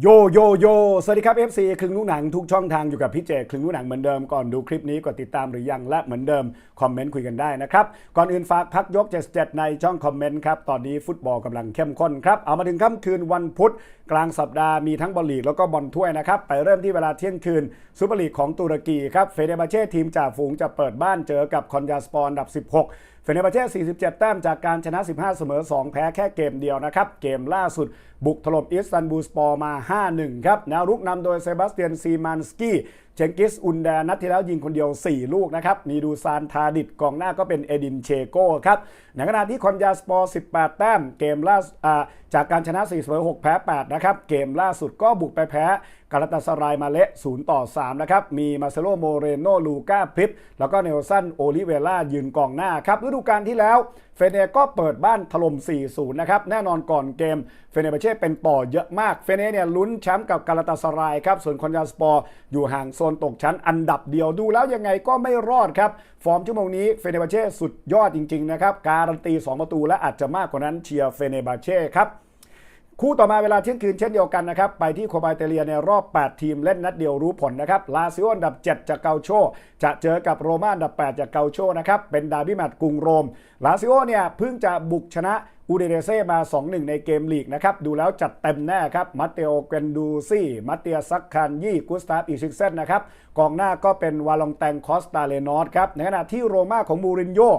โยโยโยสวัสดีครับ FC คลึงลูกหนังทุกช่องทางอยู่กับพี่เจคลึงลูกหนังเหมือนเดิมก่อนดูคลิปนี้กดติดตามหรือยังและเหมือนเดิม คอมเมนต์คุยกันได้นะครับ ก่อนอื่นฝากพักยก 77 ในช่องคอมเมนต์ครับ ตอนนี้ฟุตบอลกำลังเข้มข้นครับ เอามาถึงค่ำคืนวันพุธ กลางสัปดาห์มีทั้งบอลลีกแล้วก็บอลถ้วยนะครับ ไปเริ่มที่เวลาเที่ยงคืนซูเปอร์ลีกของตุรกีครับเฟเนบาเช่ทีมจ่าฝูงจะเปิดบ้านเจอกับคอนยาสปอร์อันดับ 16เฟเนบาเช่47 แต้มจากการชนะ 15 เสมอ 2 แพ้แค่เกมเดียวนะครับ เกมล่าสุดบุกถล่มอิสตันบูลสปอร์มา 5-1 ครับแนวรุกนำโดยเซบาสเตียนซีมานสกี้เจงกิสอุนแดนัดที่แล้วยิงคนเดียว 4 ลูกนะครับ มีดูซานทาดิดกองหน้าก็เป็นเอดินเชโก้ครับในขณะที่คอนยาสปอร์ 18 แต้ม เกมล่าจากการชนะ4เสมอ6แพ้ 8 นะครับ เกมล่าสุดก็บุกไปแพ้กาลาตาสรายมาเละ0ต่อ 3 นะครับ มีมาเซโลโมเรโนลูก้าพริป แล้วก็เนลสันโอลิเวล่ายืนกองหน้าครับฤดูกาลที่แล้วเฟเนก็เปิดบ้านถล่ม 4-0 นะครับ แน่นอนก่อนเกม เฟเนเบเช่เป็นต่อเยอะมาก เฟเนเนี่ยลุ้นแชมป์กับกาลาตาสรายครับ ส่วนคอนยาสปอร์อยู่ห่างนตกชั้นอันดับเดียวดูแล้วยังไงก็ไม่รอดครับ ฟอร์มชั่วโมงนี้เฟเนเบเช่สุดยอดจริงๆนะครับการันตี 2 ประตูและอาจจะมากกว่านั้นเชียร์เฟเนเบเช่ครับคู่ต่อมาเวลาเที่ยงคืนเช่นเดียวกันนะครับ ไปที่โคบาเตเลียในรอบ 8 ทีมเล่นนัดเดียวรู้ผลนะครับ ลาซิโออันดับ 7 จากเกาโช จะเจอกับโรม่าอันดับ 8 จากเกาโชนะครับ เป็นดาร์บี้แมตช์กรุงโรม ลาซิโอเนี่ยเพิ่งจะบุกชนะอูเดเนเซ่มา 2-1 ในเกมลีกนะครับ ดูแล้วจัดเต็มแน่ครับมัตเตโอเกนดูซี่มัตเตียซักคันยี่กุสตาฟอีซิกเซนนะครับกองหน้าก็เป็นวาลองแตงคอสตาเลนอสครับในขณะที่โรม่าของมูรินโญ่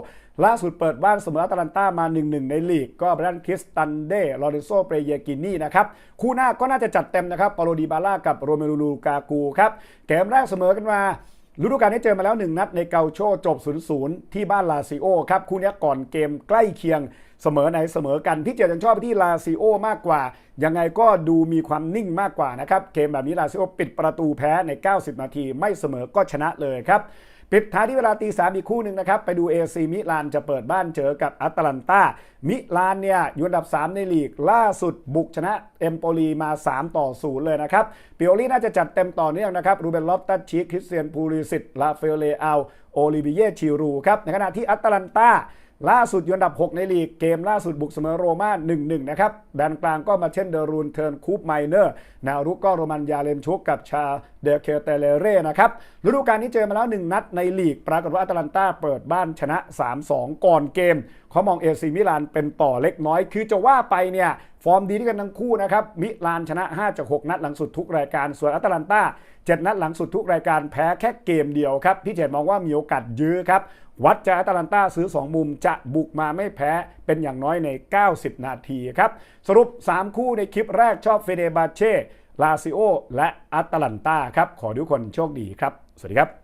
ล่าสุดเปิดบ้านเสมออตาลันต้ามา 1-1 ในลีก ก็ไปด้านคริสตันเดลอเรนโซเปรเยกินี่นะครับ คู่หน้าก็น่าจะจัดเต็มนะครับปาโลดีบาล่ากับโรเมลูลูกากูครับเกมแรกเสมอกันมา ฤดูกาลนี้เจอมาแล้ว 1 นัดในเกาโชจบ 0-0 ที่บ้านลาซิโอครับ คู่นี้ก่อนเกมใกล้เคียงเสมอไหนเสมอกัน พี่เจยังชอบไปที่ลาซิโอมากกว่า ยังไงก็ดูมีความนิ่งมากกว่านะครับ เกมแบบนี้ลาซิโอปิดประตูแพ้ใน 90 นาที ไม่เสมอก็ชนะเลยครับ ปิดท้ายที่เวลาตีสามอีกคู่หนึ่งนะครับ ไปดูเอซีมิลานจะเปิดบ้านเจอกับอัตแลนตามิลานเนี่ยอยู่อันดับ 3 ในลีกล่าสุดบุกชนะเอมโปลีมา 3 ต่อ 0 เลยนะครับปิโอลี่น่าจะจัดเต็มต่อเนื่องนะครับรูเบนลอฟตัสชิคคริสเตียนพูริสิตลาเฟลเลอาโอลิเบียชิรูครับในขณะที่อัตแลนตา ล่าสุดอยู่อันดับ 6 ในลีกเกมล่าสุดบุกเสมอโรม่า1-1 นะครับแดนกลางก็มาเช่นเดรูนเทิร์นคูปไมเนอร์แนวรุกก็โรมันยาเลมชุกกับชาเดลเคเตเลเร่นะครับฤดูกาลนี้เจอมาแล้ว 1 นัดในลีก ปรากฏว่าอัตแลนตาเปิดบ้านชนะ 3-2 ก่อนเกมเขามองเอซีมิลานเป็นต่อเล็กน้อย คือจะว่าไปเนี่ย ฟอร์มดีด้วยกันทั้งคู่นะครับ มิลานชนะ5จาก6นัดหลังสุดทุกรายการ ส่วนอัตแลนตา7นัดหลังสุดทุกรายการแพ้แค่เกมเดียวครับ พี่เจตมองว่ามีโอกาสยื้อครับ วัดจากอัตแลนตาซื้อ 2 มุมจะบุกมาไม่แพ้เป็นอย่างน้อยใน 90 นาทีครับ สรุป 3 คู่ในคลิปแรกชอบเฟเดบาเช่ลาซิโอและอัตแลนตาครับ ขอทุกคนโชคดีครับ สวัสดีครับ